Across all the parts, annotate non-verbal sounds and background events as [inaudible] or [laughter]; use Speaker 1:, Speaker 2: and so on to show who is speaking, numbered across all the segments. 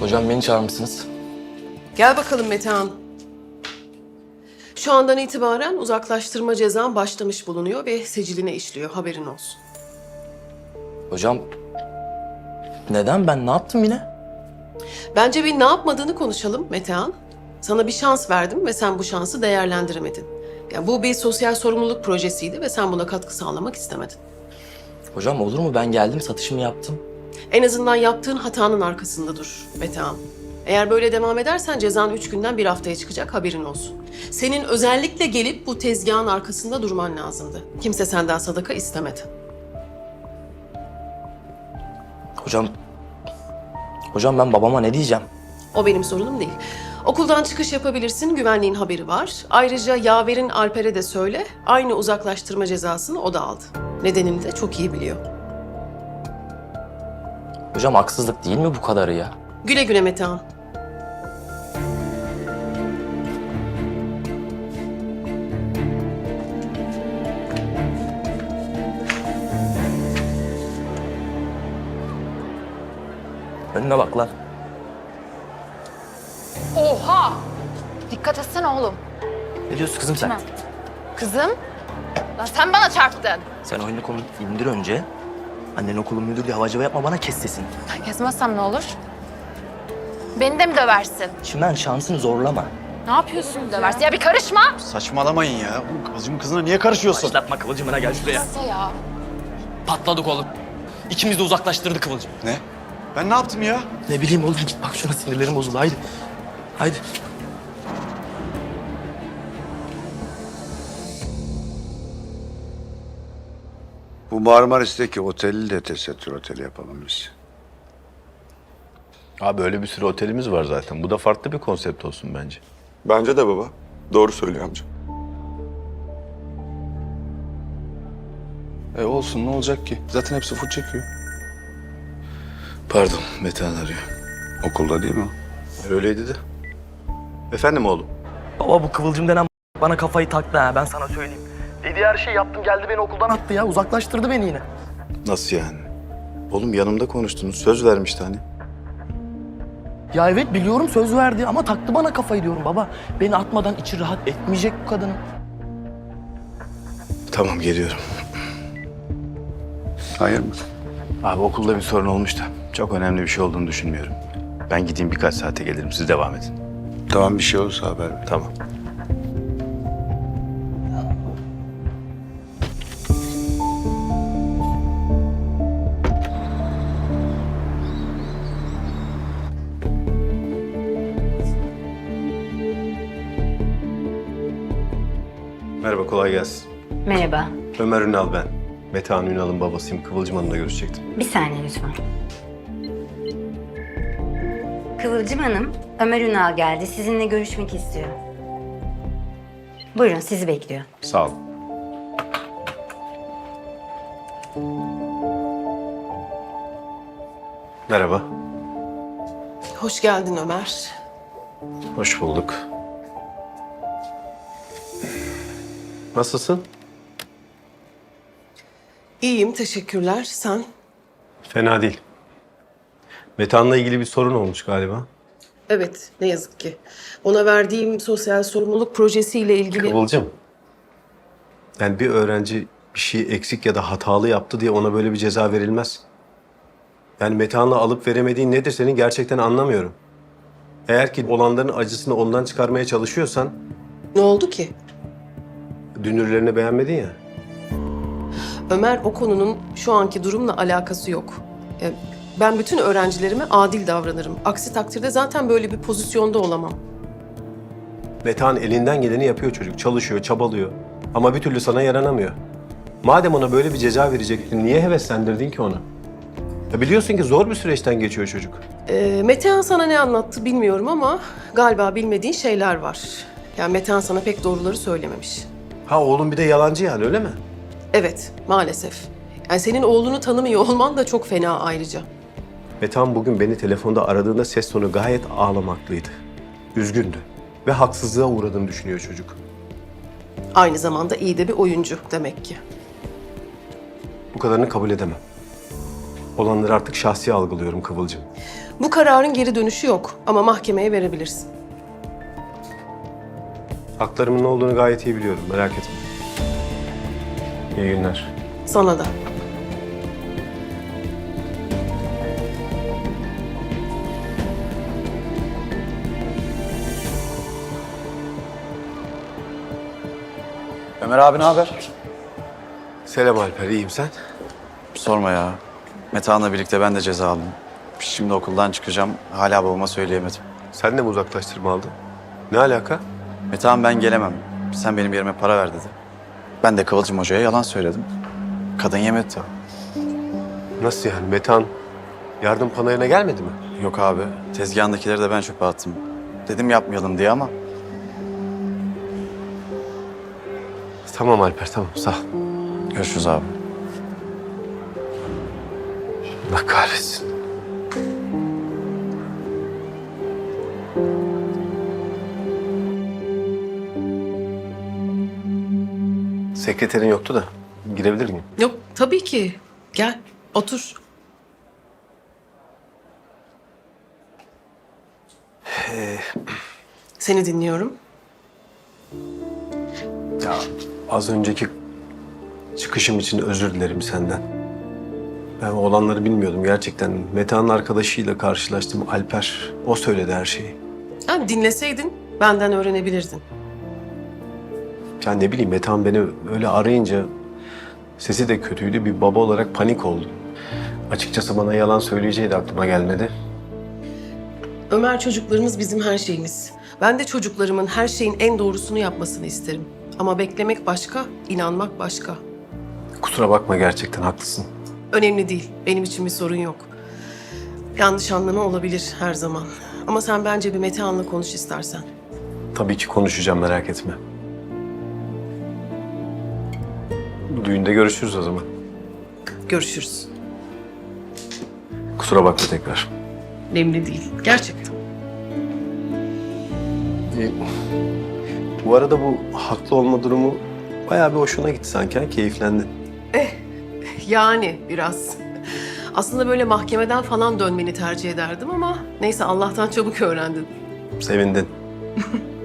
Speaker 1: Hocam beni çağırmışsınız.
Speaker 2: Gel bakalım Metehan. Şu andan itibaren uzaklaştırma cezan başlamış bulunuyor ve siciline işliyor. Haberin olsun.
Speaker 1: Hocam neden ben ne yaptım yine?
Speaker 2: Bence bir ne yapmadığını konuşalım Metehan. Sana bir şans verdim ve sen bu şansı değerlendiremedin. Ya bu bir sosyal sorumluluk projesiydi ve sen buna katkı sağlamak istemedin.
Speaker 1: Hocam olur mu ben geldim satışımı yaptım.
Speaker 2: En azından yaptığın hatanın arkasında dur Metehan. Eğer böyle devam edersen cezan üç günden bir haftaya çıkacak haberin olsun. Senin özellikle gelip bu tezgahın arkasında durman lazımdı. Kimse senden sadaka istemedi.
Speaker 1: Hocam Hocam ben babama ne diyeceğim?
Speaker 2: O benim sorunum değil. Okuldan çıkış yapabilirsin, güvenliğin haberi var. Ayrıca Yaver'in Alper'e de söyle, aynı uzaklaştırma cezasını o da aldı. Nedenini de çok iyi biliyor.
Speaker 1: Hocam haksızlık değil mi bu kadarı ya?
Speaker 2: Güle güle Metehan.
Speaker 1: Önüne bak lan.
Speaker 3: Oha! Dikkat etsene oğlum.
Speaker 1: Ne diyorsun kızım sen?
Speaker 3: Kızım, lan sen bana çarptın.
Speaker 1: Sen oyunu konu indir önce. Annen okulun müdürü diye havacıva yapma bana kes sesini.
Speaker 3: Kesmezsem ne olur? Beni de mi döversin?
Speaker 1: Şimdiden şansını zorlama.
Speaker 3: Ne yapıyorsun döversin? Ya bir karışma.
Speaker 4: Saçmalamayın ya. Bu Kıvılcımın kızına niye karışıyorsun?
Speaker 1: Başlatma kıvılcımına gel şuraya.
Speaker 3: Nasıl ya?
Speaker 1: Patladık oğlum. İkimiz de uzaklaştırdı kıvılcım.
Speaker 4: Ne? Ben ne yaptım ya?
Speaker 1: Ne bileyim oğlum git bak şuna sinirlerim bozuldu haydi. Haydi.
Speaker 5: Bu Marmaris'teki oteli de tesettür oteli yapalım biz.
Speaker 6: Abi öyle bir sürü otelimiz var zaten. Bu da farklı bir konsept olsun bence.
Speaker 7: Bence de baba. Doğru söylüyor amca.
Speaker 6: E olsun ne olacak ki? Zaten hepsi full çekiyor. Pardon Metehan arıyor.
Speaker 5: Okulda değil mi o?
Speaker 6: Öyleydi de. Efendim oğlum?
Speaker 1: Baba bu kıvılcım denen bana kafayı taktı ha ben sana söyleyeyim. Dediği her şeyi yaptım geldi beni okuldan attı ya uzaklaştırdı beni yine.
Speaker 6: Nasıl yani? Oğlum yanımda konuştunuz. Söz vermişti hani.
Speaker 1: Ya evet biliyorum söz verdi ama taktı bana kafayı diyorum baba. Beni atmadan içi rahat etmeyecek bu kadının.
Speaker 6: Tamam geliyorum.
Speaker 5: Hayır mı?
Speaker 6: Abi okulda bir sorun olmuş da. Çok önemli bir şey olduğunu düşünmüyorum. Ben gideyim birkaç saate gelirim. Siz devam edin.
Speaker 5: Tamam bir şey olursa haber ver.
Speaker 6: Tamam. Merhaba, kolay gelsin.
Speaker 8: Merhaba.
Speaker 6: Ömer Ünal ben. Metehan Ünal'ın babasıyım. Kıvılcım Hanım'la görüşecektim.
Speaker 8: Bir saniye lütfen. Kıvılcım Hanım, Ömer Ünal geldi. Sizinle görüşmek istiyor. Buyurun, sizi bekliyor.
Speaker 6: Sağ olun. Merhaba.
Speaker 2: Hoş geldin Ömer.
Speaker 6: Hoş bulduk. Nasılsın?
Speaker 2: İyiyim, teşekkürler. Sen?
Speaker 6: Fena değil. Metehan'la ilgili bir sorun olmuş galiba.
Speaker 2: Evet, ne yazık ki. Ona verdiğim sosyal sorumluluk projesiyle ilgili...
Speaker 6: Kıvılcım. Yani bir öğrenci bir şey eksik ya da hatalı yaptı diye ona böyle bir ceza verilmez. Yani Metehan'la alıp veremediğin nedir senin gerçekten anlamıyorum. Eğer ki olanların acısını ondan çıkarmaya çalışıyorsan
Speaker 2: Ne oldu ki?
Speaker 6: Dünürlerini beğenmedin ya.
Speaker 2: Ömer o konunun şu anki durumla alakası yok. E, Ben bütün öğrencilerime adil davranırım. Aksi takdirde zaten böyle bir pozisyonda olamam.
Speaker 6: Metehan elinden geleni yapıyor çocuk. Çalışıyor, çabalıyor. Ama bir türlü sana yaranamıyor. Madem ona böyle bir ceza verecektin, niye heveslendirdin ki onu? Ya biliyorsun ki zor bir süreçten geçiyor çocuk.
Speaker 2: E, Metehan sana ne anlattı bilmiyorum ama galiba bilmediğin şeyler var. Yani Metehan sana pek doğruları söylememiş.
Speaker 6: Ha oğlum bir de yalancı yani öyle mi?
Speaker 2: Evet, maalesef. Yani senin oğlunu tanımıyor olman da çok fena ayrıca.
Speaker 6: Metehan bugün beni telefonda aradığında ses tonu gayet ağlamaklıydı. Üzgündü. Ve haksızlığa uğradığını düşünüyor çocuk.
Speaker 2: Aynı zamanda iyi de bir oyuncu demek ki.
Speaker 6: Bu kadarını kabul edemem. Olanları artık şahsi algılıyorum Kıvılcım.
Speaker 2: Bu kararın geri dönüşü yok ama mahkemeye verebilirsin.
Speaker 6: Haklarımın ne olduğunu gayet iyi biliyorum, merak etme. İyi günler.
Speaker 2: Sana da.
Speaker 4: Ömer abi ne haber?
Speaker 6: Selam Alper, iyiyim sen?
Speaker 4: Sorma ya. Metehan'la birlikte ben de ceza aldım. Şimdi okuldan çıkacağım. Hala babama söyleyemedim.
Speaker 6: Sen de mi uzaklaştırma aldın? Ne alaka?
Speaker 4: Metehan ben gelemem. Sen benim yerime para ver dedi. Ben de Kıvılcım Hoca'ya yalan söyledim. Kadın yemedi tabii.
Speaker 6: Nasıl yani? Metan yardım panayına gelmedi mi?
Speaker 4: Yok abi. Tezgahındakileri de ben çöpe attım. Dedim yapmayalım diye ama
Speaker 6: Tamam Alper, tamam. Sağ ol.
Speaker 4: görüşürüz abi.
Speaker 6: Allah kahretsin. Sekreterin yoktu da girebilir miyim?
Speaker 2: Yok tabii ki. Gel otur. Seni dinliyorum.
Speaker 6: Ya az önceki çıkışım için özür dilerim senden. Ben olanları bilmiyordum gerçekten. Metehan'ın arkadaşıyla karşılaştım Alper. O söyledi her şeyi.
Speaker 2: Yani dinleseydin benden öğrenebilirdin.
Speaker 6: Ya ne bileyim Metehan beni öyle arayınca sesi de kötüydü. Bir baba olarak panik oldum. Açıkçası bana yalan söyleyeceği de aklıma gelmedi.
Speaker 2: Ömer çocuklarımız bizim her şeyimiz. Ben de çocuklarımın her şeyin en doğrusunu yapmasını isterim. Ama beklemek başka, inanmak başka.
Speaker 6: Kusura bakma gerçekten haklısın.
Speaker 2: Önemli değil. Benim için bir sorun yok. Yanlış anlama olabilir her zaman. Ama sen bence bir Metehan'la konuş istersen.
Speaker 6: Tabii ki konuşacağım merak etme. Düğünde görüşürüz o zaman.
Speaker 2: Görüşürüz.
Speaker 6: Kusura bakma tekrar.
Speaker 2: Önemli değil. Gerçekten.
Speaker 6: E, bu arada bu haklı olma durumu bayağı bir hoşuna gitti sanki. ha? Keyiflendin.
Speaker 2: Yani biraz. Aslında böyle mahkemeden falan dönmeni tercih ederdim ama neyse Allah'tan çabuk öğrendin.
Speaker 6: Sevindin.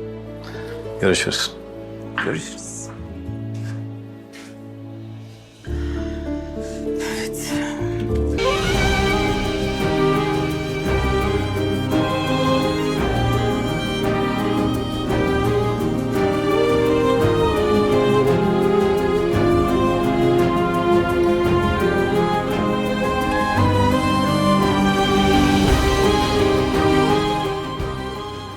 Speaker 6: [laughs] Görüşürüz.
Speaker 2: Görüşürüz.